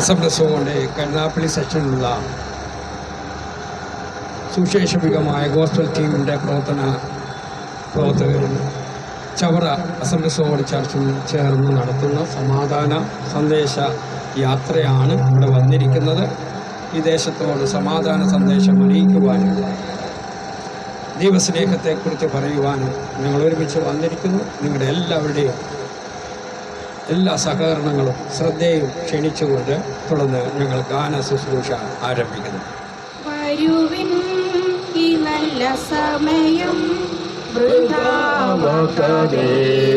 രസപ്രസവം കൊണ്ട് കരുതാപ്പള്ളി സെക്ഷനിലുള്ള സുശേഷപികമായ ഗോസ്ബൽ ടീമിന്റെ പ്രവർത്തന പ്രവർത്തകരും ചവറ അസംരസോട് ചർച്ചും ചേർന്ന് നടത്തുന്ന സമാധാന സന്ദേശ യാത്രയാണ് ഇവിടെ വന്നിരിക്കുന്നത്. ഈ ദേശത്തോട് സമാധാന സന്ദേശം അറിയിക്കുവാനും ദൈവസ്നേഹത്തെക്കുറിച്ച് പറയുവാനും ഞങ്ങൾ ഒരുമിച്ച് വന്നിരിക്കുന്നു. നിങ്ങളുടെ എല്ലാവരുടെയും എല്ലാ സഹകരണങ്ങളും ശ്രദ്ധയും ക്ഷണിച്ചുകൊണ്ട് തുടർന്ന് ഞങ്ങൾ ഗാന ശുശ്രൂഷ ആരംഭിക്കുന്നു. വരുവിൻ ഈ നല്ല സമയം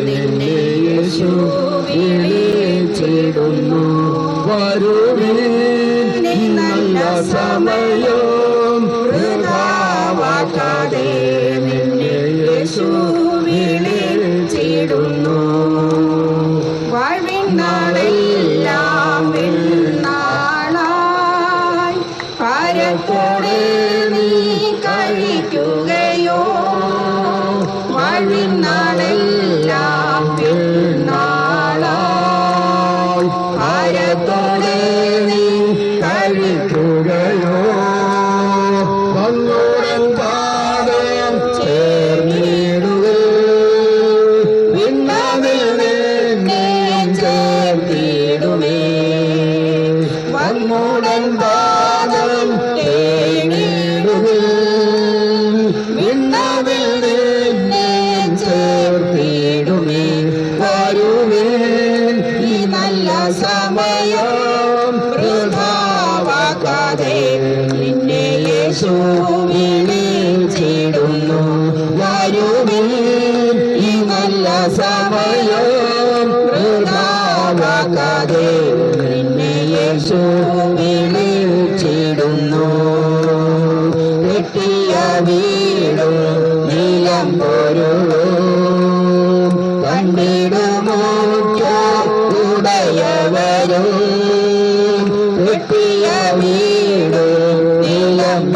നിന്നെ യേശു വിളിച്ചിടുന്നു. വരുവിൻ ഈ നല്ല സമയം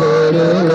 Hare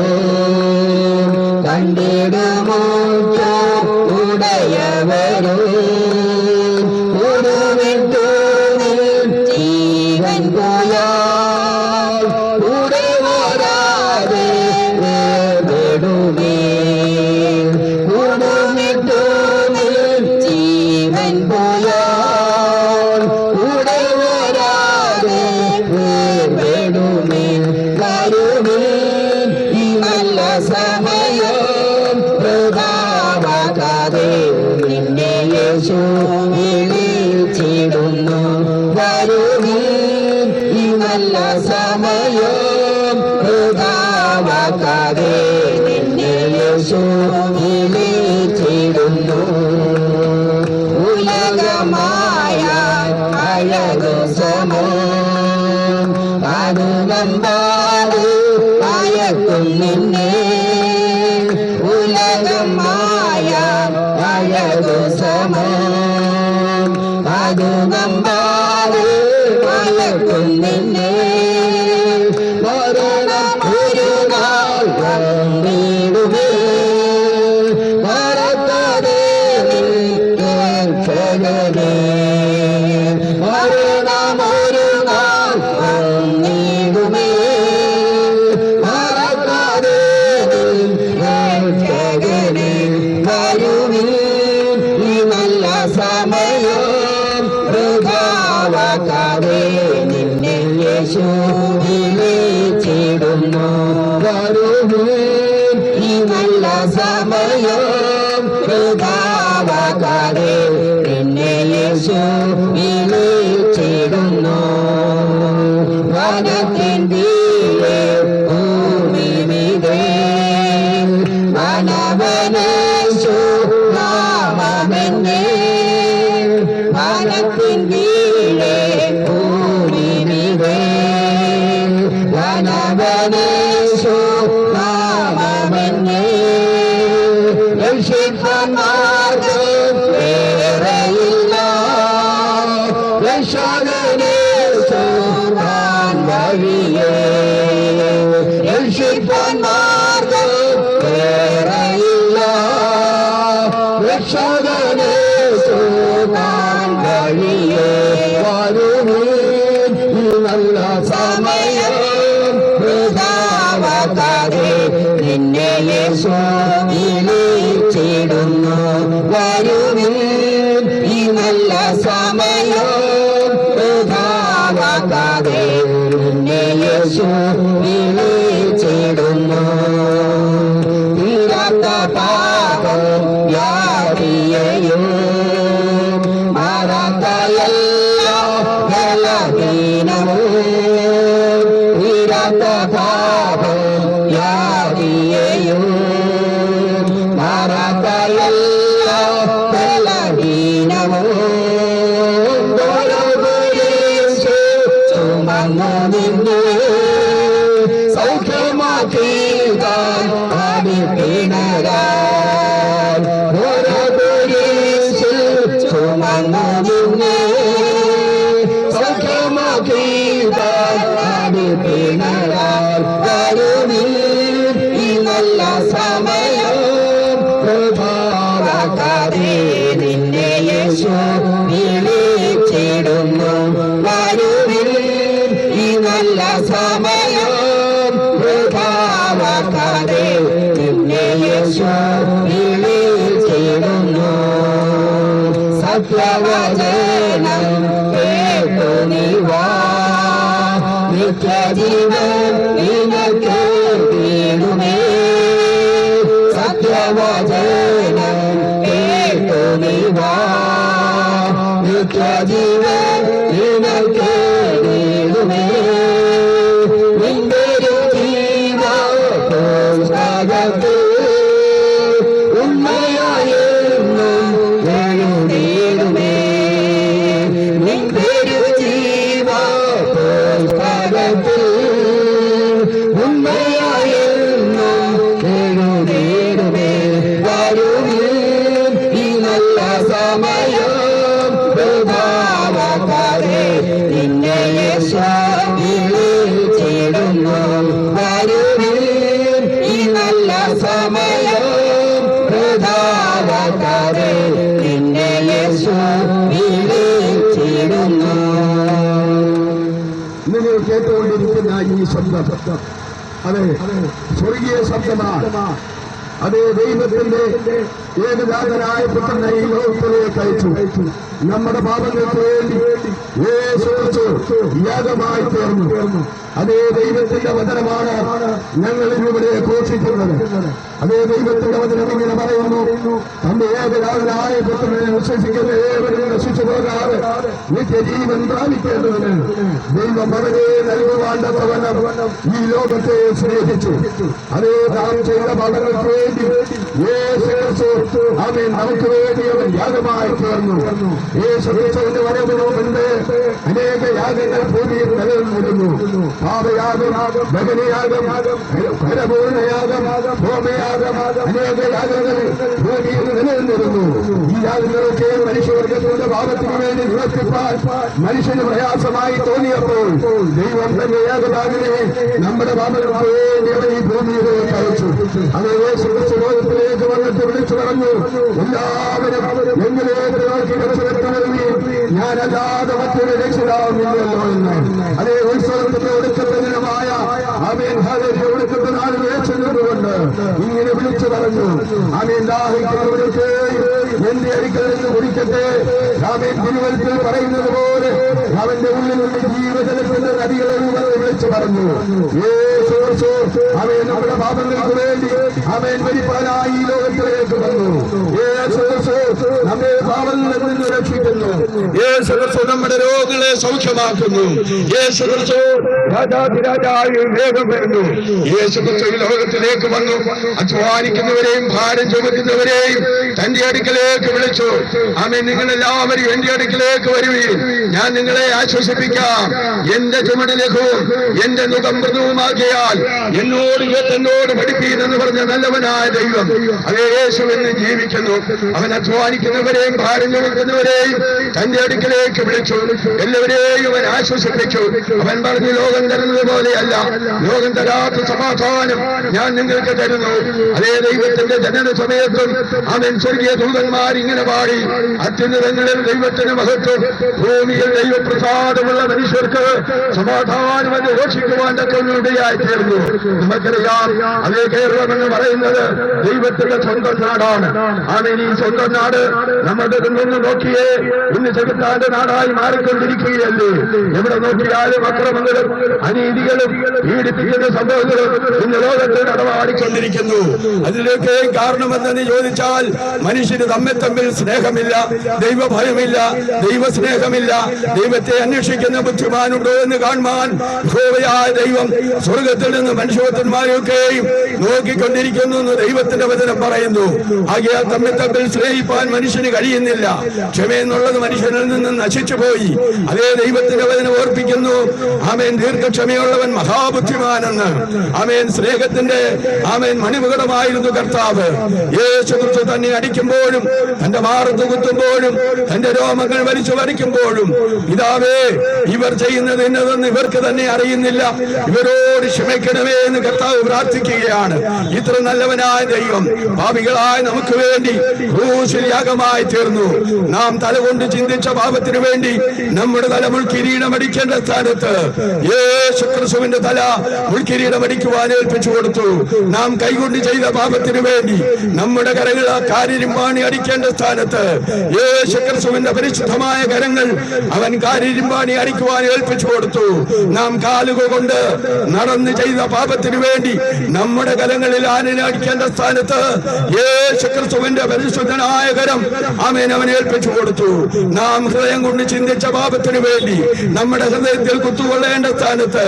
അതെ സ്വർഗീയ ശബ്ദമാണ് അതേ ദൈവത്തിന്റെ ഏകജാതനായ പുത്രനെ ഈ ലോകത്തിലേക്ക് അയച്ചു. നമ്മുടെ പാപങ്ങൾക്ക് വേണ്ടി യേശു ക്രിസ്തു യാഗമായി തീർന്നു. അതേ ദൈവത്തിന്റെ വചനമാണ് ഞങ്ങൾ ഇവിടെ ഘോഷിക്കുന്നത്. അതേ ദൈവത്തിന്റെ വചനം ഇങ്ങനെ പറയുന്നു. തന്റെ ഏത് രാജനായ പുത്രനെ വിശ്വസിക്കുന്ന ഏവരും നശിച്ചു പോകാതെ നിത്യജീവൻ പ്രാപിക്കേണ്ടതിന് ദൈവം വളരെ നൽകുവാണ്ടവനം ഈ ലോകത്തെ സ്നേഹിച്ചു. അതേ നാം ചെയ്ത പദങ്ങൾക്ക് വേണ്ടി അവൻ നമുക്ക് വേണ്ടി അവൻ യാഗമായി തീർന്നു. യേശുവിന്റെ ക്രിസ്തുവിന്റെ വരവിനു മുൻപ് അനേക യാഗങ്ങൾ ഭൂമിയിൽ നിലനിന്നിരുന്നു. പാപയാഗം ഭഗനയാഗം ഭരപൂർണയാഗം ഹോമയാഗം അനേക നിലനിന്നിരുന്നു. ഈ യാഗങ്ങളൊക്കെ മനുഷ്യവർഗത്തിന്റെ ഭാഗത്തിനു വേണ്ടി നിവർത്തിപ്പാൻ മനുഷ്യന് പ്രയാസമായി തോന്നിയപ്പോൾ ദൈവം തന്റെ ഏകഭാഗനെ നമ്മുടെ അവൻ ഈ ഭൂമിയിലേക്ക് അയച്ചു. അത് യേശു ലോകത്തിലേക്ക് വന്നിട്ട് വിളിച്ചു പറഞ്ഞു എല്ലാവരും എങ്കിലേക്ക് നോക്കി രക്ഷപ്പെട്ടവരുമേ ഞാനല്ലാതെ മറ്റൊരു രക്ഷിതാവുന്നില്ലല്ലോ എന്ന്. അതേ ഉത്സവത്തിന്റെ ഒടുക്കത്തെ ദിനമായ അവൻ നാൾ വേച്ചുകൊണ്ട് ഇങ്ങനെ വിളിച്ചു പറഞ്ഞു അമീൻ ദാഹിക്കുന്നവർക്ക് എന്റെ അടുക്കൽ നിന്ന് കുടിക്കട്ടെ തിരുവനന്തപുരത്തിൽ പറയുന്നത് പോലെ അവന്റെ ഉള്ളിലുള്ള ജീവജലത്തിന്റെ നദികളെ വിളിച്ചു പറഞ്ഞു. അവയെ നമ്മുടെ പാപങ്ങൾക്ക് വേണ്ടി അവൻ മരിപ്പാനായി ഈ ലോകത്തിലേക്ക് വന്നു. പാപങ്ങളിൽ നിന്ന് രക്ഷിക്കുന്നു. നമ്മുടെ രോഗികളെ സൗഖ്യമാക്കുന്നു. യേശുക്രിസ്തു ഈ ലോകത്തിലേക്ക് വന്നു. അധ്വാനിക്കുന്നവരെയും ഭാരം ചുമക്കുന്നവരെയും തന്റെ അടുക്കലേക്ക് വിളിച്ചു. അമ്മ നിങ്ങളെല്ലാവരും എന്റെ അടുക്കലേക്ക് വരുവീൻ. ഞാൻ നിങ്ങളെ ആശ്വസിപ്പിക്കാം. എന്റെ ചുമട് ലഘുവും എന്റെ മുഖം മൃദുവുമാക്കിയാൽ എന്നോട് എന്നോട് പഠിപ്പിക്കുന്നെന്ന് പറഞ്ഞ നല്ലവനായ ദൈവം അതേ യേശു എന്ന് ജീവിക്കുന്നു. അവൻ അധ്വാനിക്കുന്നവരെയും ഭാരം ചുമക്കുന്നവരെയും തന്റെ അടുക്കലേക്ക് വിളിച്ചു. എല്ലാവരെയും അവൻ ആശ്വസിപ്പിച്ചു. അവൻ പറഞ്ഞു ലോകം തരുന്നത് പോലെയല്ല. ലോകം തരാത്ത സമാധാനം ഞാൻ നിങ്ങൾക്ക് തരുന്നു. അതേ ദൈവത്തിന്റെ ജനന സമയത്തും അവൻ സ്വർഗീയ ദൂതന്മാർ ഇങ്ങനെ പാടി അത്യുന്നതങ്ങളിൽ ദൈവത്തിന് മഹത്വം ഭൂമിയിൽ ദൈവപ്രസാദമുള്ള മനുഷ്യർക്ക് സമാധാനം എന്ന് ഘോഷിക്കുവാൻ തക്കവനുടയായി തീർന്നു. നമുക്കറിയാം അതേ കേരളം എന്ന് പറയുന്നത് ദൈവത്തിന്റെ സ്വന്തം നാടാണ്. ആമേൻ ഈ സ്വന്തം നാട് നമ്മുടെ നിന്ന് നോക്കിയേ ഇന്ന് ചെറുത്താന്റെ നാടായി മാറിക്കൊണ്ടിരിക്കുകയല്ലേ? എവിടെ നോക്കിയാലും അക്രമങ്ങളും അനീതികളും പീഡിപ്പിക്കുന്ന സംഭവങ്ങളും ഇന്ന് ലോകത്ത് നടമാടിക്കൊണ്ടിരിക്കുന്നു. അതിലേക്ക് കാരണമെന്നെന്ന് ചോദിച്ചാൽ മനുഷ്യന് തമ്മിൽ തമ്മിൽ സ്നേഹമില്ല ദൈവഭയമില്ല ദൈവസ്നേഹമില്ല ദൈവത്തെ അന്വേഷിക്കുന്ന ബുദ്ധിമാനുണ്ടോ എന്ന് കാണുവാൻ ഹോവയായ ദൈവം സ്വർഗത്തിൽ നിന്ന് മനുഷ്യത്വന്മാരെയൊക്കെയും നോക്കിക്കൊണ്ടിരിക്കുന്നു എന്ന് ദൈവത്തിന്റെ വചനം പറയുന്നു. ആകയാൽ തമ്മിൽ തമ്മിൽ സ്നേഹിപ്പാൻ മനുഷ്യന് കഴിയുന്നില്ല. ക്ഷമയെന്നുള്ളത് മനുഷ്യനിൽ നിന്ന് നശിച്ചു പോയി. അതേ ദൈവത്തിന്റെ വചനം ഓർപ്പിക്കുന്നു. ആമേൻ. ദീർഘക്ഷമയുള്ളവൻ മഹാബുദ്ധിമാനെന്ന്. ആമേൻ. സ്നേഹത്തിന്റെ ആമേൻ മണിമുകടമായിരുന്നു കർത്താവ്. യേശു കുറിച്ച് തന്നെ അടിക്കുമ്പോഴും തന്റെ മാറത്ത് കുത്തുമ്പോഴും തന്റെ രോമങ്ങൾ വലിച്ചു വരയ്ക്കുമ്പോഴും പിതാവേ ഇവർ ചെയ്യുന്നത് എന്നതെന്ന് ഇവർക്ക് തന്നെ അറിയുന്നില്ല. ഇവരോട് ക്ഷമിക്കണമേ എന്ന് കർത്താവ് പ്രാർത്ഥിക്കുകയാണ്. ഇത്ര നല്ലവനായ ദൈവം പാപികളായ നമുക്ക് വേണ്ടി ക്രൂശിൽ തീർന്നു. നാം തലകൊണ്ട് ചിന്തിച്ച പാപത്തിനു വേണ്ടി നമ്മുടെ തല മുൾക്കിരീടമടിക്കേണ്ട സ്ഥാനത്ത് യേശു ക്രിസ്തുവിന്റെ തല മുൾക്കിരീടമടിക്കുവാൻ ഏൽപ്പിച്ചു കൊടുത്തു. നാം കൈകൊണ്ട് ചെയ്ത പാപത്തിനു വേണ്ടി നമ്മുടെ കരകൾ കാരിരുമ്പാണി അടിക്കേണ്ട സ്ഥാനത്ത് യേശു ക്രിസ്തുവിന്റെ പരിശുദ്ധമായ കരങ്ങൾ അവൻ കാരിരുമ്പാണി അടിക്കുവാൻ ഏൽപ്പിച്ചു കൊടുത്തു. നാം കാലുകൾ കൊണ്ട് നടന്ന് ചെയ്ത പാപത്തിനു വേണ്ടി നമ്മുടെ കലങ്ങളിൽ ആനനെ അടിക്കേണ്ട സ്ഥാനത്ത് യേശു ക്രിസ്തുവിന്റെ പരിശുദ്ധനായ കരം ആമേൻ അവൻ ഏൽപ്പിച്ചു കൊടുത്തു. നാം ഹൃദയം കൊണ്ട് ചിന്തിച്ച പാപത്തിനു വേണ്ടി നമ്മുടെ ഹൃദയത്തിൽ കുത്തുകൊള്ളേണ്ട സ്ഥാനത്ത്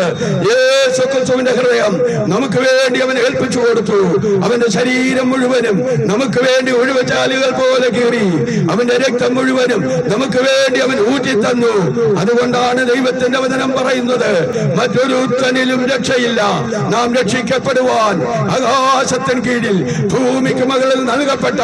യേശു ക്രിസ്തുവിന്റെ ഹൃദയം നമുക്ക് വേണ്ടി അവൻ ഏൽപ്പിച്ചു കൊടുത്തു. അവന്റെ ശരീരം മുഴുവനും നമുക്ക് വേണ്ടി ഒഴിവച്ചാലുകൾ പോലെ കീറി. അവന്റെ രക്തം മുഴുവനും നമുക്ക് വേണ്ടി അവൻ ഊറ്റി തന്നു അതുകൊണ്ടാണ് ദൈവത്തിന്റെ വചനം പറയുന്നത്. മറ്റൊരു ഉത്തനിലും രക്ഷയില്ല. നാം രക്ഷിക്കപ്പെടുവാൻ ആകാശത്തിന് കീഴിൽ ഭൂമിക്ക് മകളിൽ നൽകപ്പെട്ട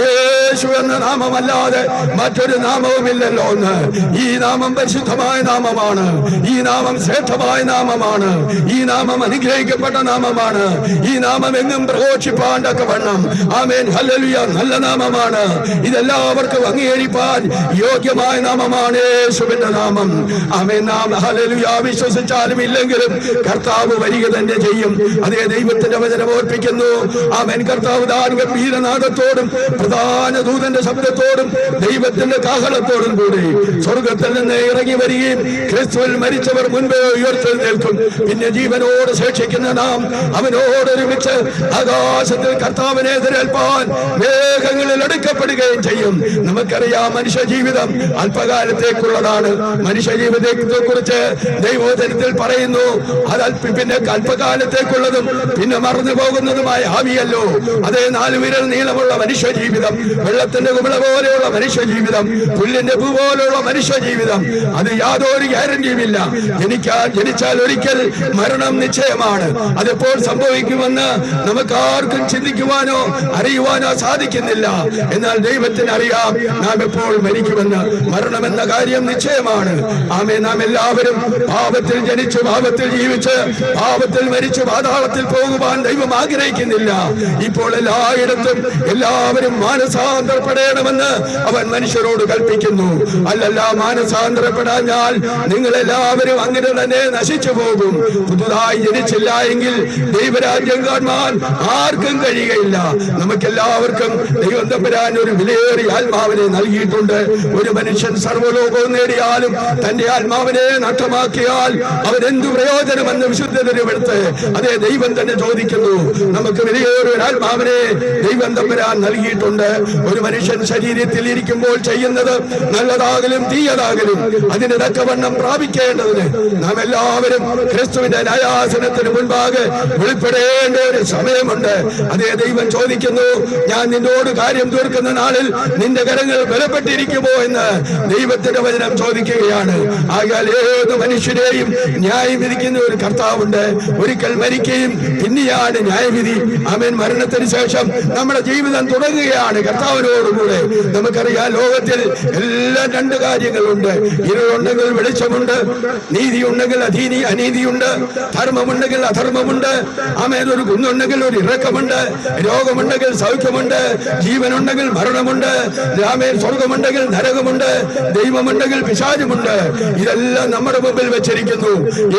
യേശു എന്ന നാമമല്ലാതെ മറ്റൊരു നാമവുമില്ലല്ലോ എന്ന്. ഈ നാമം പരിശുദ്ധമായ നാമമാണ്. ഈ നാമം ശ്രേഷ്ഠമായ നാമമാണ്. ഈ നാമം അനുഗ്രഹിക്കപ്പെട്ട നാമമാണ്. ഈ നാമം എങ്ങും പ്രഘോഷിപ്പാണ്ടൊക്കെ വണ്ണം. ആമേൻ. ഹല്ലേലൂയ. നല്ല നാമമാണ്. ഇതെല്ലാവർക്കും അംഗീകരിപ്പാൻ യോഗ്യമായ നാമമാണ് യേശുവിന്റെ നാമം. ആമേൻ നാം ഹലലുയാ വിശ്വസിച്ചാലും ഇല്ലെങ്കിലും കർത്താവ് വരിക തന്നെ ചെയ്യും. അതേ ദൈവത്തിന്റെ വചനം ഓർപ്പിക്കുന്നു. ആമേൻ. കർത്താവ് താൻ ഗംഭീരനാഥത്തോടും പ്രധാന ദൂതന്റെ ശബ്ദത്തോടും ദൈവത്തിന്റെ കാഹളത്തോടും കൂടി സ്വർഗത്തിൽ നിന്ന് ഇറങ്ങി വരികയും ക്രിസ്തുവിൽ മരിച്ചവർ മുൻപേ ഉയർത്തെഴുന്നേൽക്കും പിന്നെ ജീവനോട് ശേഷിക്കുന്ന നാം അവനോടൊരുമിച്ച് ആകാശത്തിൽ കർത്താവിനെ എതിരേൽപ്പാൻ മേഘങ്ങളിൽ എടുക്കപ്പെടുകയും ചെയ്യും. നമുക്കറിയാം മനുഷ്യ ജീവിതം അല്പകാലത്തേക്കുള്ളതാണ്. മനുഷ്യ ജീവിതത്തെ കുറിച്ച് ദൈവോചനത്തിൽ പറയുന്നു അത് പിന്നെ കൽപ്പകാലത്തേക്കുള്ളതും പിന്നെ മറന്നു പോകുന്നതുമായ ആവിയല്ലോ അതേ നാല് വിരൽ നീളമുള്ള മനുഷ്യ ജീവിതം വെള്ളത്തിന്റെ കുമിള പോലെയുള്ള മനുഷ്യ ജീവിതം പുല്ലിന്റെ പൂ പോലെയുള്ള മനുഷ്യ ജീവിതം അത് യാതൊരു ഗ്യാരണ്ടിയുമില്ല. ജനിക്കാൻ ജനിച്ചാൽ ഒരിക്കൽ മരണം നിശ്ചയമാണ്. അതെപ്പോൾ സംഭവിക്കുമെന്ന് നമുക്ക് ആർക്കും ചിന്തിക്കുവാനോ അറിയുവാനോ സാധിക്കുന്നില്ല. എന്നാൽ ദൈവത്തിന് അറിയാം നാം എപ്പോൾ മരിക്കുമെന്ന്. മരണമെന്ന കാര്യം നിശ്ചയമാണ്. ആമേ നാം എല്ലാവരും പാപത്തിൽ ജനിച്ചു പാപത്തിൽ ജീവിച്ച് പാപത്തിൽ മരിച്ചു പാതാളത്തിൽ പോകുവാൻ ദൈവം ആഗ്രഹിക്കുന്നില്ല. ഇപ്പോൾ എല്ലായിടത്തും എല്ലാവരും മാനസാന്തരപ്പെടണമെന്ന് അവൻ മനുഷ്യരോട് കൽപ്പിക്കുന്നു. അല്ലല്ല മാനസാന്തരപ്പെടാഞ്ഞാൽ നിങ്ങൾ എല്ലാവരും അങ്ങനെ തന്നെ നശിച്ചു പോകും. പുതുതായി ജനിച്ചില്ല എങ്കിൽ ദൈവരാജ്യം കാണുവാൻ ആർക്കും കഴിയുകയില്ല. നമുക്കെല്ലാവർക്കും ദൈവം തമ്പുരാൻ ഒരു വിലയേറിയ ആത്മാവിനെ നൽകിയിട്ടുണ്ട്. ഒരു മനുഷ്യൻ സർവലോകവും നേടിയാലും തന്റെ ആത്മാവിനെ നഷ്ടമാക്കിയാൽ അവൻ എന്തു വിശുദ്ധ വിശുദ്ധരുമെടുത്ത് അതേ ദൈവം തന്നെ ചോദിക്കുന്നു. നമുക്ക് വലിയൊരു ആത്മാവിനെ ദൈവം തമ്പുരാൻ നൽകിയിട്ടുണ്ട്. ഒരു മനുഷ്യൻ ശരീരത്തിൽ ഇരിക്കുമ്പോൾ ചെയ്യുന്നത് നല്ലതാകലും തീയതാകലും അതിന് തക്കവണ്ണം പ്രാപിക്കേണ്ടതിന് നാം എല്ലാവരും ക്രിസ്തുവിന്റെ നയാസനത്തിന് മുൻപാകെ വെളിപ്പെടേണ്ട ഒരു സമയമുണ്ട്. അതേ ദൈവം ചോദിക്കുന്നു ഞാൻ നിന്നോട് കാര്യം തീർക്കുന്ന നാളിൽ നിന്റെ കരങ്ങൾ ബലപ്പെട്ടിരിക്കുമോ? എന്ന് ദൈവത്തിന്റെ വചനം ചോദിക്കുകയാണ് ആകാൽ ഏത് മനുഷ്യരെയും ന്യായം വിധിക്കുന്ന ഒരു കർത്താവുണ്ട്. ഒരിക്കൽ മരിക്കുകയും പിന്നെയാണ് ന്യായവിധി. അവൻ മരണത്തിന് ശേഷം നമ്മുടെ ജീവിതം തുടങ്ങുകയാണ് കർത്താവിനോടുകൂടെ. നമുക്കറിയാം ലോകത്തിൽ എല്ലാം രണ്ട് കാര്യങ്ങളുണ്ട്. ഇരുളുണ്ടെങ്കിൽ വെളിച്ചമുണ്ട് നീതി ഉണ്ടെങ്കിൽ അധീനി അനീതിയുണ്ട് ധർമ്മമുണ്ടെങ്കിൽ അധർമ്മമുണ്ട്. ആമേൻ. ഒരു കുന്നുണ്ടെങ്കിൽ ഒരു ഇറക്കമുണ്ട് രോഗമുണ്ടെങ്കിൽ സൗഖ്യമുണ്ട് ജീവനുണ്ടെങ്കിൽ മരണമുണ്ട് രാമേൻ സ്വർഗമുണ്ടെങ്കിൽ നരകമുണ്ട് ദൈവമുണ്ടെങ്കിൽ പിശാചുമുണ്ട് ഇതെല്ലാം നമ്മുടെ മുമ്പിൽ വെച്ചിരിക്കുന്നു.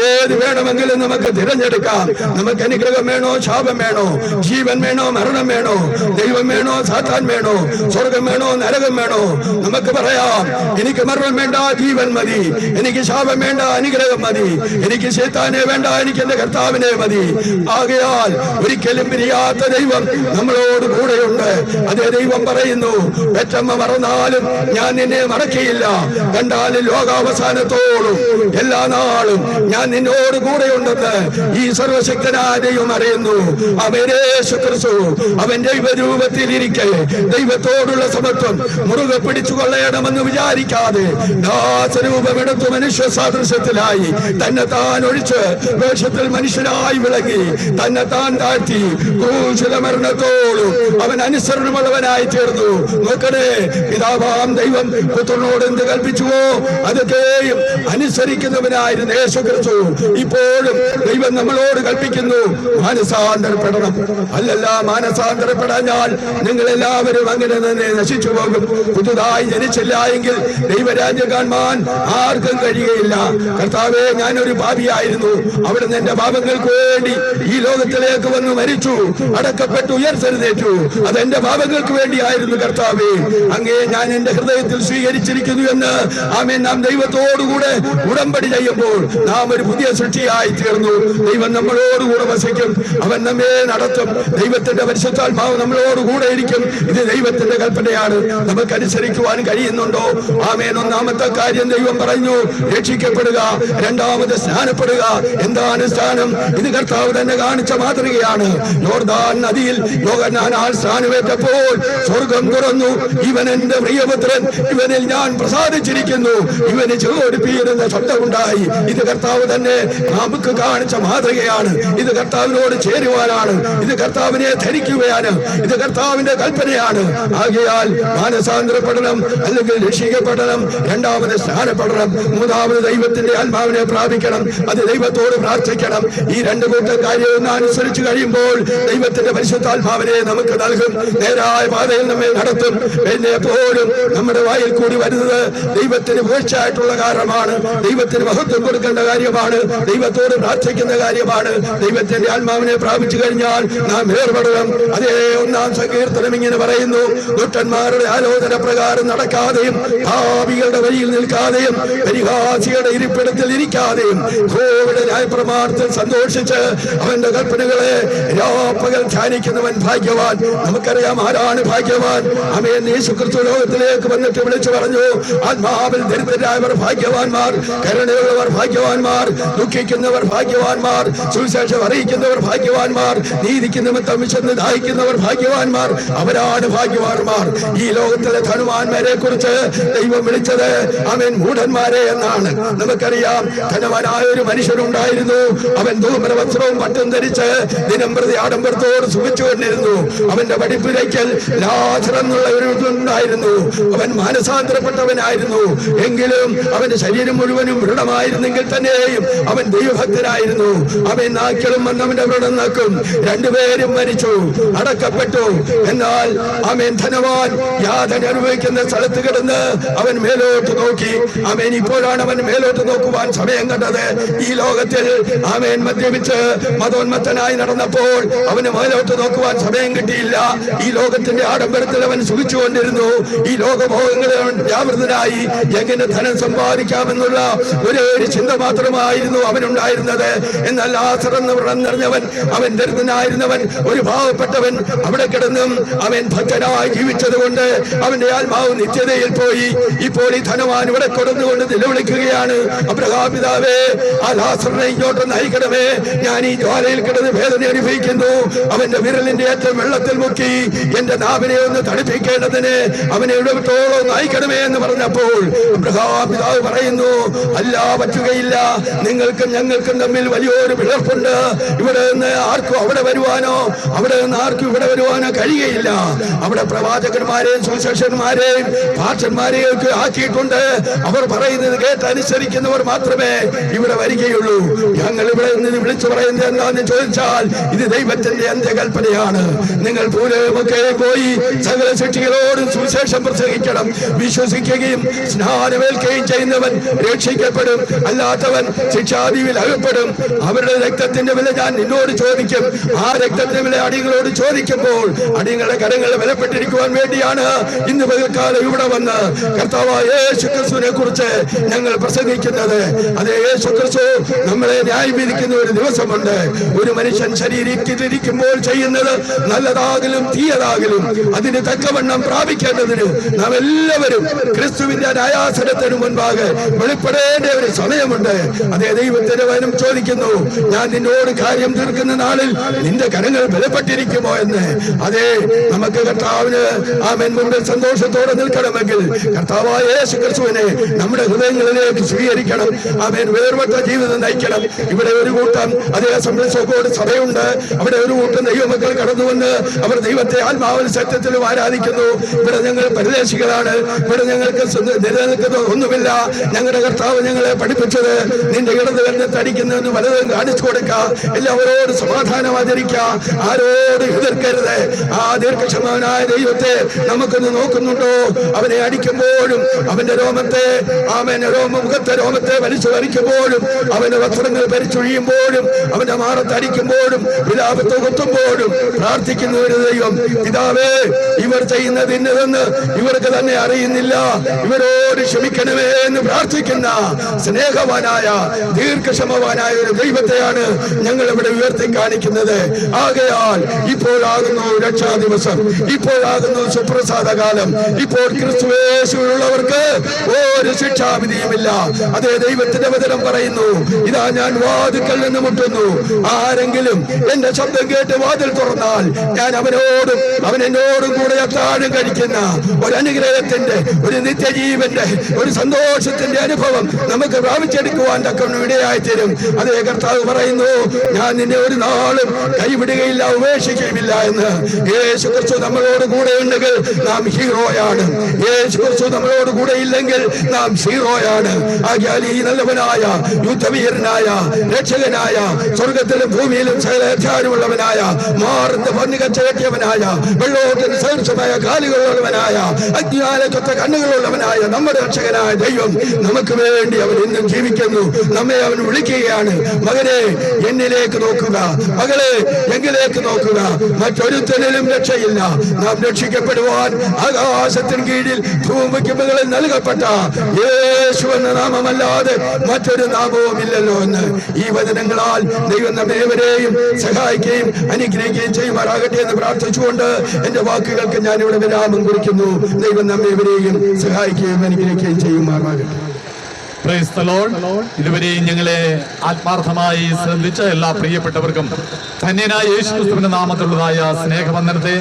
ഏത് വേണമെങ്കിലും നമുക്ക് തിരഞ്ഞെടുക്കാം. നമുക്ക് അനുഗ്രഹം വേണോ? ശാപം വേണോ? ജീവൻ വേണോ? മരണം വേണോ? ദൈവം വേണോ? സാത്താൻ വേണോ? സ്വർഗം വേണോ? നരകം വേണോ? നമുക്ക് പറയാം എനിക്ക് മരണം വേണ്ട ജീവൻ മതി. എനിക്ക് ശാപം വേണ്ട അനുഗ്രഹം മതി. എനിക്ക് ശേത്താനെ വേണ്ട എനിക്ക് എന്റെ കർത്താവിനെ മതി. ആകയാൽ ഒരിക്കലും പിരിയാത്ത ദൈവം നമ്മളോട് കൂടെയുണ്ട്. അതേ ദൈവം പറയുന്നു പെറ്റമ്മ മറന്നാലും ഞാൻ നിന്നെ മറക്കിയില്ല. കണ്ടാലും ലോകാവസാനത്തോളം എല്ലാ നാളും ഞാൻ നിന്നോട് കൂടെയുണ്ടെന്ന് ഈ സർവശക്തനായ അറിയുന്നു. അവരേശു ക്രിസ്തു അവൻ ദൈവരൂപത്തിൽ ഇരിക്കെ. ദൈവത്തോടുള്ള സമത്വം മുറുകെ പിടിച്ചു കൊള്ളയണമെന്ന് വിചാരിക്കാതെ ദാസരൂപമെടുത്തു മനുഷ്യ സാദൃശ്യത്തിലായി തന്നെ താൻ ഒഴിച്ച് വേഷത്തിൽ മനുഷ്യനായി വിളങ്ങി തന്നെ താൻ താഴ്ത്തി ക്രൂശില മരണത്തോടും അവൻ അനുസരണമുള്ളവനായി തീർന്നു. നോക്കണേ പിതാവാം ദൈവം പുത്രനോട് എന്ത് കൽപ്പിച്ചുവോ? അതൊക്കെയും അനുസരിക്കുന്നവനായിരുന്നു യേശു ക്രിസ്തു ഇപ്പോഴും ദൈവം നമ്മളോട് കൽപ്പിക്കുന്നു മാനസാന്തരപ്പെടണം. അല്ലല്ല മാനസാന്തരപ്പെടാഞ്ഞാൽ നിങ്ങൾ എല്ലാവരും അങ്ങനെ തന്നെ നശിച്ചു പോകും. പുതുതായി ജനിച്ചില്ല എങ്കിൽ ദൈവരാജ്യം കാണുവാൻ ആർക്കും കഴിയുകയില്ല. കർത്താവെ ഞാനൊരു പാപിയായിരുന്നു. അവിടുന്ന് എന്റെ പാപങ്ങൾക്ക് വേണ്ടി ഈ ലോകത്തിലേക്ക് വന്ന് മരിച്ചു. അടക്കപ്പെട്ടു ഉയർത്തെഴുന്നേറ്റു. അത് എന്റെ പാപങ്ങൾക്ക് വേണ്ടിയായിരുന്നു കർത്താവെ. അങ്ങേ ഞാൻ എന്റെ ഹൃദയത്തിൽ സ്വീകരിച്ചിരിക്കുന്നു എന്ന്. ആമേ നാം ദൈവത്തോടുകൂടെ ഉടമ്പടി ചെയ്യുമ്പോൾ നാം ഒരു പുതിയ സൃഷ്ടിയായി തീർന്നു. ദൈവം നമ്മളോടുകൂടെ വസിക്കും. അവൻ നമ്മെ നടത്തും. ദൈവത്തിന്റെ പരിശുദ്ധാത്മാവ് നമ്മളോടുകൂടെ ഇരിക്കും. ഇത് ദൈവത്തിന്റെ കൽപ്പനയാണ്. നമുക്ക് അനുസരിക്കുവാൻ കഴിയുന്നുണ്ടോ? ആമേൻ. ഒന്നാമത്തെ കാര്യം ദൈവം പറഞ്ഞു രക്ഷിക്കപ്പെടുക രണ്ടാമത് സ്നാനപ്പെടുക. എന്താണ് സ്നാനം? ഇത് കർത്താവ് തന്നെ കാണിച്ച മാതൃകയാണ്. യോർദാൻ നദിയിൽ യോഗനാനാൽ സ്നാനമേറ്റപ്പോൾ സ്വർഗം തുറന്നു. ഇവൻ എന്റെ പ്രിയപുത്രൻ. ഇവനിൽ ഞാൻ പ്രസാദിച്ചിരിക്കുന്നു. ഇവന് ചോടിപ്പീരുന്ന ശബ്ദമുണ്ടായി. ഇത് കർത്താവ് തന്നെ നമുക്ക് കാണിച്ച മാതൃകയാണ്. ഇത് കർത്താവിനോട് ചേരുവാനാണ്. ഇത് കർത്താവിനെ ധരിക്കുകയാണ്. ഇത് കർത്താവിന്റെ കൽപ്പനയാണ്. ആകയാൽ പഠനം അല്ലെങ്കിൽ രക്ഷിക്കപ്പെടണം രണ്ടാമത് സ്നാനപ്പെടണം മൂന്നാമത് ദൈവത്തിന്റെ ആത്മാവിനെ പ്രാപിക്കണം അത് ദൈവത്തോട് പ്രാർത്ഥിക്കണം. ഈ രണ്ട് കൂട്ടം കാര്യവും അനുസരിച്ച് കഴിയുമ്പോൾ ദൈവത്തിന്റെ പരിശുദ്ധാത്മാവിനെ നമുക്ക് നൽകും. നേരായ പാതയിൽ നമ്മെ നടത്തും. പിന്നെ എപ്പോഴും നമ്മുടെ വായിൽ കൂടി വരുന്നത് ദൈവത്തിന് വീഴ്ചയായിട്ടുള്ള കാരണമാണ് ദൈവത്തിന് മഹത്വം കൊടുക്കേണ്ട കാര്യമാണ്. ദൈവത്തോട് പ്രാർത്ഥിക്കുന്ന കാര്യമാണ്. ദൈവത്തിന്റെ ആത്മാവിനെ പ്രാപിച്ചു കഴിഞ്ഞാൽ നാം ഏർപ്പെടണം അതേ ഒന്നാം സങ്കീർത്തനം ഇങ്ങനെ പറയുന്നു. ദുഷ്ടന്മാരുടെ ആലോചന പ്രകാരം നടക്കാതെയും ഭാവികളുടെ വഴിയിൽ നിൽക്കാതെയും പരിഹാസികളുടെ ഇരിപ്പിടത്തിൽ ഇരിക്കാതെയും കോവിഡ് ന്യായപ്രമാണത്തിൽ സന്തോഷിച്ച് അവന്റെ കൽപ്പനകളെ രാപ്പകൽ ധ്യാനിക്കുന്നവൻ ഭാഗ്യവാൻ. നമുക്കറിയാം ആരാണ് ഭാഗ്യവാൻ. അമേൻ. നീ ക്രിസ്തു ലോകത്തിലേക്ക് വന്നിട്ട് വിളിച്ചു പറഞ്ഞു ആത്മാവിൽ ദരിദ്രരായവർ ഭാഗ്യവാന്മാർ കരുണയുള്ളവർ ഭാഗ്യവാന്മാർ ദുഃഖിക്കുന്നവർ ഭാഗ്യവാന്മാർ സുവിശേഷം അറിയിക്കുന്നവർ ഭാഗ്യവാന്മാർ നീതിക്ക് നിമിത്തം വിശന്ന് ദാഹിക്കുന്നവർ ഭാഗ്യവാന്മാർ അവരാണ് ഭാഗ്യവാന്മാർ. ഈ ലോകത്തിലെ ധനവാന്മാരെ കുറിച്ച് ദൈവം വിളിച്ചത് അവൻ മൂഢന്മാരെ എന്നാണ്. നമുക്കറിയാം ധനവാനായ ഒരു മനുഷ്യനുണ്ടായിരുന്നു. അവൻ ധൂമ്രവസ്ത്രവും പട്ടും ധരിച്ച് ദിനം പ്രതി ആഡംബരത്തോട് സുഖിച്ചുകൊണ്ടിരുന്നു. അവന്റെ പഠിപ്പിലേക്കൽ ലാസർ എന്നുള്ള ഒരു ഇതുണ്ടായിരുന്നു. അവൻ മാനസാന്തരപ്പെട്ടവനായിരുന്നു. എങ്കിലും അവന്റെ ശരീരം മുഴുവനും ദൃഢമായിരുന്നെങ്കിൽ തന്നെയും അവൻ ദൈവഭക്തനായിരുന്നു. അവൻ നാക്കളും വന്നവന്റെ വ്രണം നാക്കും. രണ്ടുപേരും മരിച്ചു അടക്കപ്പെട്ടു. എന്നാൽ അവൻ ധനവാൻ യാതന അനുഭവിക്കുന്ന സ്ഥലത്ത് കിടന്ന് അവൻ മേലോട്ട് നോക്കി. അവൻ ഇപ്പോഴാണ് അവൻ മേലോട്ട് നോക്കുവാൻ സമയം കണ്ടത്. ഈ ലോകത്തിൽ അവൻ മദ്യപിച്ച് മതോന്മത്തനായി നടന്നപ്പോൾ അവന് മേലോട്ട് നോക്കുവാൻ സമയം കിട്ടിയില്ല. ഈ ലോകത്തിന്റെ ആഡംബരത്തിൽ അവൻ സുഖിച്ചുകൊണ്ടിരുന്നു. ഈ ലോകഭോഗങ്ങളിൽ അവൻ വ്യാപൃതനായി. എങ്ങനെ ധനം സമ്പാദിക്കാമെന്നുള്ള ഒരേ ഒരു ചിന്ത മാത്രമായിരുന്നു അവനുണ്ടായിരുന്നത്. എന്നാൽ ആസർ എന്ന് പറഞ്ഞവൻ അവൻ ദരിദ്രനായിരുന്നവൻ ഒരു പാവപ്പെട്ടവൻ അവിടെ കിടന്നും അവൻ ഭക്തനായി ജീവിച്ചത് കൊണ്ട് അവന്റെ ആത്മാവ് നിത്യതയിൽ പോയി. ഇപ്പോൾ ഈ ധനവാൻ ഇവിടെ കൊടുന്നുകൊണ്ട് നിലവിളിക്കുകയാണ്. അബ്രഹാപിതാവേ ആ ലാസറിനെ ഇങ്ങോട്ട് നയിക്കണമേ. ഞാൻ ഈ ജ്വാലയിൽ കിടന്ന് വേദന അനുഭവിക്കുന്നു. അവന്റെ വിരലിന്റെ ഏറ്റവും വെള്ളത്തിൽ മുക്കി എന്റെ നാവിനെ ഒന്ന് തണുപ്പിക്കേണ്ടതിന് അവനെ ഇടവിട്ടോളം നയിക്കണമേ എന്ന് പറഞ്ഞപ്പോൾ പിതാവ് പറയുന്നു അല്ല പറ്റുകയില്ല. നിങ്ങൾക്കും ഞങ്ങൾക്കും തമ്മിൽ വലിയൊരു പിളർപ്പുണ്ട്. ഇവിടെ നിന്ന് ആർക്കും അവിടെ വരുവാനോ അവിടെ നിന്ന് ആർക്കും ഇവിടെ വരുവാനോ കഴിയുകയില്ല. അവിടെ പ്രവാചകന്മാരെയും സുശേഷന്മാരെയും ഭാഷന്മാരെയൊക്കെ ആക്കിയിട്ടുണ്ട്. അവർ പറയുന്നത് കേട്ട് അനുസരിക്കുന്നവർ മാത്രമേ ഇവിടെ വരികയുള്ളൂ. ഞങ്ങൾ ഇവിടെ നിന്ന് വിളിച്ചു പറയുന്നത് എന്താണെന്ന് ചോദിച്ചാൽ ഇത് ദൈവത്തിന്റെ അന്ത്യകൽപ്പനയാണ്. നിങ്ങൾ പൂരമൊക്കെ പോയി സകല ശിക്ഷികളോടും സുവിശേഷം പ്രസംഗിക്കണം. വിശ്വസിക്കുകയും സ്നാനമേൽക്കുകയും ചെയ്യുന്നവൻ രക്ഷിക്കപ്പെടും. അല്ലാത്തവൻ ശിക്ഷാദീവിൽ അകപ്പെടും. അവരുടെ രക്തത്തിന്റെ വില ഞാൻ നിന്നോട് ചോദിക്കും. ആ രക്തത്തിന്റെ വില അടികളോട് ചോദിക്കുമ്പോൾ അടിയങ്ങളുടെ കരങ്ങൾ വിലപ്പെട്ടിരിക്കുവാൻ വേണ്ടിയാണ് ഇന്ന് പകൽക്കാലം ഇവിടെ വന്ന് കർത്താവായ യേശു കുറിച്ച് ഞങ്ങൾ പ്രസംഗിക്കുന്നത്. അതേ യേശുക്രിസ്തു നമ്മളെ ന്യായീകരിക്കുന്ന ഒരു ദിവസമുണ്ട്. ഒരു മനുഷ്യൻ ശരീരത്തിലിരിക്കുമ്പോൾ ചെയ്യുന്നത് നല്ലതാകലും തീയതാകലും അതിന് തക്കവണ്ണം പ്രാപിക്കേണ്ടതിന് നാം എല്ലാവരും ക്രിസ്തുവിന്റെ ന്യായാസനത്തിന് മുൻപാകെ വെളിപ്പെടേണ്ട ഒരു സമയമുണ്ട്. അതേ ദൈവത്തിന്റെ വനം ചോദിക്കുന്നു ഞാൻ നിന്നോട് കാര്യം തീർക്കുന്ന നാളിൽ നിന്റെ കരങ്ങൾ ബലപ്പെട്ടിരിക്കുമോ എന്ന്? അതേ നമുക്ക് കർത്താവിന് ആ മെൻമുണ്ട് സന്തോഷത്തോടെ നിൽക്കണമെങ്കിൽ കർത്താവായ യേശു ക്രിസ്തുവിനെ നമ്മുടെ ഹൃദയങ്ങളിലേക്ക് സ്വീകരിക്കണം. ആമേൻ വേർപെട്ട ജീവിതം നയിക്കണം. ഇവിടെ ഒരു കൂട്ടം അതേ സംരക്ഷകോട് സഭയുണ്ട്. അവിടെ ഒരു കൂട്ടം ദൈവമക്കൾ കടന്നു വന്ന് അവർ ദൈവത്തെ ആത്മാവിൽ സത്യത്തിലും ആരാധിക്കുന്നു. ഇവിടെ ഞങ്ങൾ പരിദേശികളാണ്. ഇവിടെ ഞങ്ങൾക്ക് നിലനിൽക്കുന്ന ഒന്നുമില്ല. ഞങ്ങളുടെ കർത്താവ് ഞങ്ങളെ പഠിപ്പിച്ചത് നിന്റെ ഇടത് കണ്ണ് തടിക്കുന്നതെന്ന് വലതും കാണിച്ചു കൊടുക്ക. എല്ലാവരോടും സമാധാനം ആചരിക്ക ആരോട് എതിർക്കരുത്. ആ ദീർഘക്ഷമനായ ദൈവത്തെ നമുക്കൊന്ന് നോക്കുന്നുണ്ടോ? അവനെ അടിക്കുമ്പോഴും അവന്റെ രോമത്തെ ആമേന്റെ രോമ മുഖത്തെ രോമത്തെ വലിച്ചു വരിക്കുമ്പോഴും അവന്റെ വസ്ത്രങ്ങൾ പരിച്ചൊഴിയുമ്പോഴും അവന്റെ മാറത്തടിക്കുമ്പോഴും വിലാപത്തെ കുത്തുമ്പോഴും പ്രാർത്ഥിക്കുന്ന ഒരു ദൈവം. പിതാവേ ഇവർ ചെയ്യുന്നത് ഇന്നതെന്ന് ഇവർക്ക് തന്നെ അറിയുന്നില്ല. ഇവരോട് ക്ഷമിക്കണമേ എന്ന് പ്രാർത്ഥിക്കുന്ന സ്നേഹവാനായ ദീർഘക്ഷമവാനായ ഒരു ദൈവത്തെയാണ് ഞങ്ങൾ ഇവിടെ ഉയർത്തി കാണിക്കുന്നത്. ആകയാൽ ഇപ്പോഴാകുന്നു രക്ഷാ ദിവസം ഇപ്പോഴാകുന്നു സുപ്രസാദ കാലം ഇപ്പോൾ ക്രിസ്തുവേശുള്ളവർക്ക് ഒരു ശിക്ഷാവിധിയുമില്ല. അതേ ദൈവത്തിന്റെ വചനം പറയുന്നു ഇതാ ഞാൻ വാതുക്കൽ നിന്ന് മുട്ടുന്നു. ആരെങ്കിലും എന്റെ ശബ്ദം കേട്ട് വാതിൽ തുറന്നാൽ ഞാൻ അവനോടും അവൻ എന്നോടും കൂടെ അത്താഴം കഴിക്കുന്ന ഒരു അനുഗ്രഹത്തിന്റെ ഒരു നിത്യജീവന്റെ ഒരു സന്തോഷത്തിന്റെ അനുഭവം നമുക്ക് പ്രാപിച്ചെടുക്കുവാൻ തക്കം ഇടയായി തരും അതേ കർത്താവ് പറയുന്നു ഞാൻ നിന്നെ ഒരു നാളും കൈവിടുകയില്ല ഉപേക്ഷിക്കുകയുമില്ല എന്ന്. യേശു ക്രിസ്തു നമ്മളോട് കൂടെ ഉണ്ടെങ്കിൽ നാം ഹീറോയാണ്. യേശു ക്രിസ്തു നമ്മളോട് കൂടെ ഇല്ലെങ്കിൽ നാം സീറോയാണ്. ആകിയാൽ ഈ നല്ലവനായ യുദ്ധവീരനായ രക്ഷകനായ സ്വർഗത്തിലും ഭൂമിയിലും സകലാധികാരമുള്ളവനായ മാറുന്ന പന്നി കച്ചകെട്ടിയവനായ വെള്ളോട്ടിന് സദൃശമായ കാലുകളുള്ളവനായ അജ്ഞാനത്വത്തെ കണ്ണുകളുള്ളവനായ നമ്മുടെ രക്ഷകനായ ദൈവം നമുക്ക് വേണ്ടി അവൻ ഇന്നും ജീവിക്കുന്നു. നമ്മെ അവൻ വിളിക്കുകയാണ്. മകനെ എന്നിലേക്ക് നോക്കുക. മകളെ എങ്കിലേക്ക് നോക്കുക. മറ്റൊരുത്തനിലും രക്ഷയില്ല. നാം രക്ഷിക്കപ്പെടുവാൻ ആകാശത്തിന് കീഴിൽ ഭൂമിക്ക് നൽകപ്പെട്ട യേശു എന്ന നാമമല്ലാതെ മറ്റൊരു നാമവും ഇല്ലല്ലോ എന്ന് ഈ വചനങ്ങളാൽ ദൈവം നമ്മേവരെയും സഹായിക്കുകയും അനുഗ്രഹിക്കുകയും ചെയ്യുമാറാകട്ടെ എന്ന് പ്രാർത്ഥിച്ചുകൊണ്ട് എന്റെ വാക്കുകൾക്ക് ഞാൻ ഇവിടെ വിരാമം കുറിക്കുന്നു. ദൈവം നമ്മേവരെയും സഹായിക്കുകയും അനുഗ്രഹിക്കുകയും ചെയ്യുമാറാകട്ടെ Praise the Lord. ഇതുവരെയും ഞങ്ങളെ ആത്മാർത്ഥമായി ശ്രദ്ധിച്ച എല്ലാ പ്രിയപ്പെട്ടവർക്കും ധന്യനായ യേശു ക്രിസ്തുവിന്റെ നാമത്തിലുള്ളതായ സ്നേഹബന്ധനത്തെ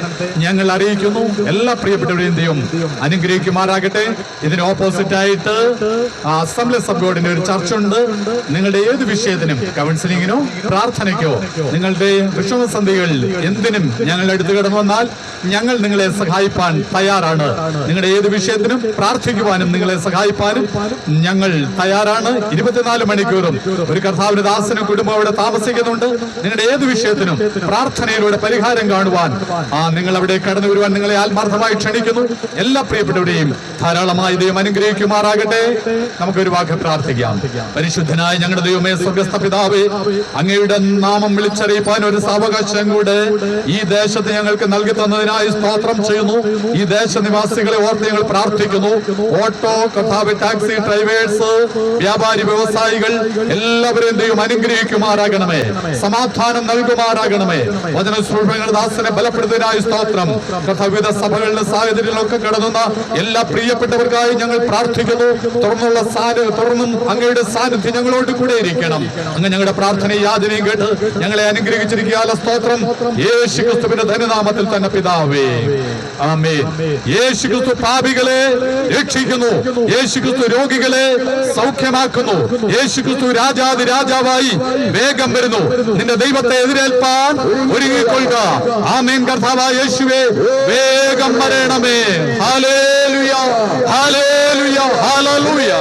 ഞങ്ങൾ അറിയിക്കുന്നു. എല്ലാ പ്രിയപ്പെട്ടവരെയും ദൈവം അനുഗ്രഹിക്കുമാറാകട്ടെ. ഇതിന് ഓപ്പോസിറ്റ് ആയിട്ട് അസംബ്ലി സബ് ബോർഡിന്റെ ഒരു ചർച്ച ഉണ്ട് നിങ്ങളുടെ ഏത് വിഷയത്തിനും കൗൺസിലിങ്ങിനോ പ്രാർത്ഥനയ്ക്കോ നിങ്ങളുടെ വിഷമസന്ധികളിൽ എന്തിനും ഞങ്ങളുടെ അടുത്ത് കടന്നു വന്നാൽ ഞങ്ങൾ നിങ്ങളെ സഹായിപ്പാൻ തയ്യാറാണ്. നിങ്ങളുടെ ഏത് വിഷയത്തിനും പ്രാർത്ഥിക്കുവാനും നിങ്ങളെ സഹായിപ്പാനും ഞങ്ങൾ തയ്യാറാണ്. ഇരുപത്തിനാല് മണിക്കൂറും ഒരു കർത്താവിന്റെ ദാസനും കുടുംബം അവിടെ താമസിക്കുന്നുണ്ട്. നിങ്ങളുടെ ഏത് വിഷയത്തിനും പ്രാർത്ഥനയിലൂടെ പരിഹാരം കാണുവാൻ ആ നിങ്ങൾ അവിടെ കടന്നു വരുവാൻ നിങ്ങളെ ആത്മാർത്ഥമായി ക്ഷണിക്കുന്നു. എല്ലാ പ്രിയപ്പെട്ടവരെയും ധാരാളമായി ദൈവം അനുഗ്രഹിക്കുമാറാകട്ടെ. നമുക്കൊരു വാക്ക് പ്രാർത്ഥിക്കാം. പരിശുദ്ധനായ ഞങ്ങളുടെ ദൈവമേ സ്വർഗസ്ഥ പിതാവേ അങ്ങയുടെ നാമം വിളിച്ചറിയിപ്പാൻ ഒരു സാവകാശം കൂടെ ഈ ദേശത്ത് ഞങ്ങൾക്ക് നൽകി തന്നതിനായി സ്തോത്രം ചെയ്യുന്നു. ഈ ദേശനിവാസികളെ ഓർത്ത് ഞങ്ങൾ പ്രാർത്ഥിക്കുന്നു. ഓട്ടോ കർത്താവ് ടാക്സി ഡ്രൈവേഴ്സ് വ്യാപാരി വ്യവസായികൾ എല്ലാവരും ദൈവം അനുഗ്രഹിക്കുമാറാകണമേ. സമാധാനം നൽകുമാറാകണമേ. വചന സൂക്ഷ്മങ്ങൾ ദാസനെ ബലപ്പെടുത്തുന്നതിനായി സ്തോത്രം. വിവിധ സഭകളിലെ സാഹചര്യങ്ങളൊക്കെ കടന്നുന്ന എല്ലാ പ്രിയപ്പെട്ടവർക്കായി ഞങ്ങൾ പ്രാർത്ഥിക്കുന്നു. തുറന്നുള്ള തുറന്നും അങ്ങയുടെ സാന്നിധ്യം ഞങ്ങളോട് കൂടെ ഇരിക്കണം. അങ്ങ് ഞങ്ങളുടെ പ്രാർത്ഥന യാതനയും കേട്ട് ഞങ്ങളെ അനുഗ്രഹിച്ചിരിക്കുക സ്തോത്രം. യേശു ക്രിസ്തുവിന്റെ ധനനാമത്തിൽ തന്നെ പിതാവേ. ആമേ യേശു ക്രിസ്തു പാപികളെ രക്ഷിക്കുന്നു. യേശു ക്രിസ്തു രോഗികളെ സൗഖ്യമാക്കുന്നു. യേശു ക്രിസ്തു രാജാതി രാജാവായി വേഗം വരുന്നു. നിന്റെ ദൈവത്തെ എതിരേൽപ്പാൻ ഒരുങ്ങിക്കൊള്ളുക. ആമേൻ കർത്താവായ യേശുവേ വേഗം വരണമേ. Hallelujah hallelujah hallelujah